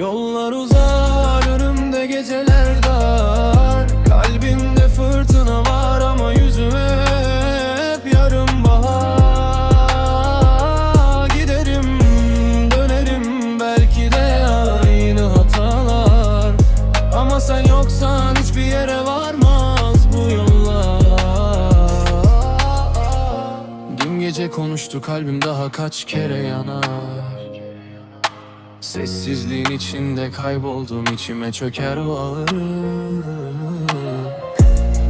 Yollar uzar önümde geceler dar. Kalbimde fırtına var ama yüzüme hep yarım bahar. Giderim dönerim belki de aynı hatalar. Ama sen yoksan hiçbir yere varmaz bu yollar. Dün gece konuştu kalbim daha kaç kere yanar Sessizliğin içinde kayboldum içime çöker o ağrı.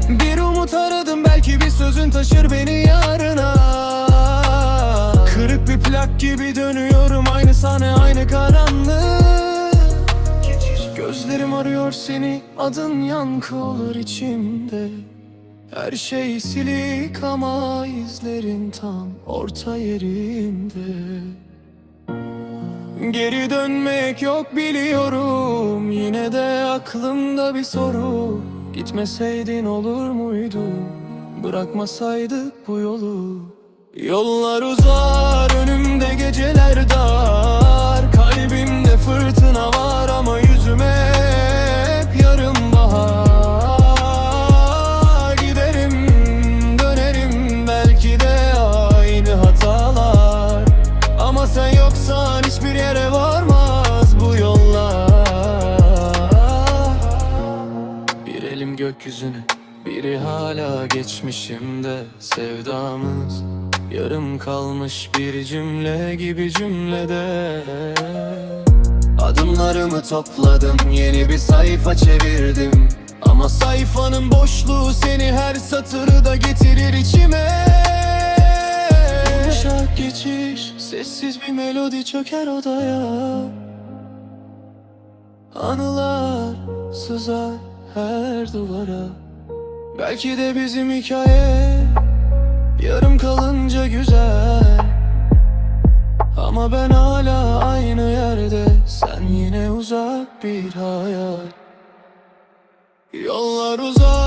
Bir umut aradım belki bir sözün taşır beni yarına. Kırık bir plak gibi dönüyorum aynı sahne aynı karanlık. Gözlerim arıyor seni adın yankı olur içimde. Her şey silik ama izlerin tam orta yerimde Geri dönmek yok biliyorum. Yine de aklımda bir soru. Gitmeseydin olur muydu? Bırakmasaydık bu yolu. Yollar uzar önümde geceler yoksan hiçbir yere varmaz bu yollar. Bir elim gökyüzüne biri hala geçmişimde. Sevdamız yarım kalmış bir cümle gibi cümlede. Adımlarımı topladım yeni bir sayfa çevirdim. Ama sayfanın boşluğu seni her satırı da getirir içime. Yumuşak geçiş sessiz bir melodi çöker odaya. Anılar sızar her duvara. Belki de bizim hikaye yarım kalınca güzel. Ama ben hala aynı yerde Sen yine uzak bir hayal. Yollar uzak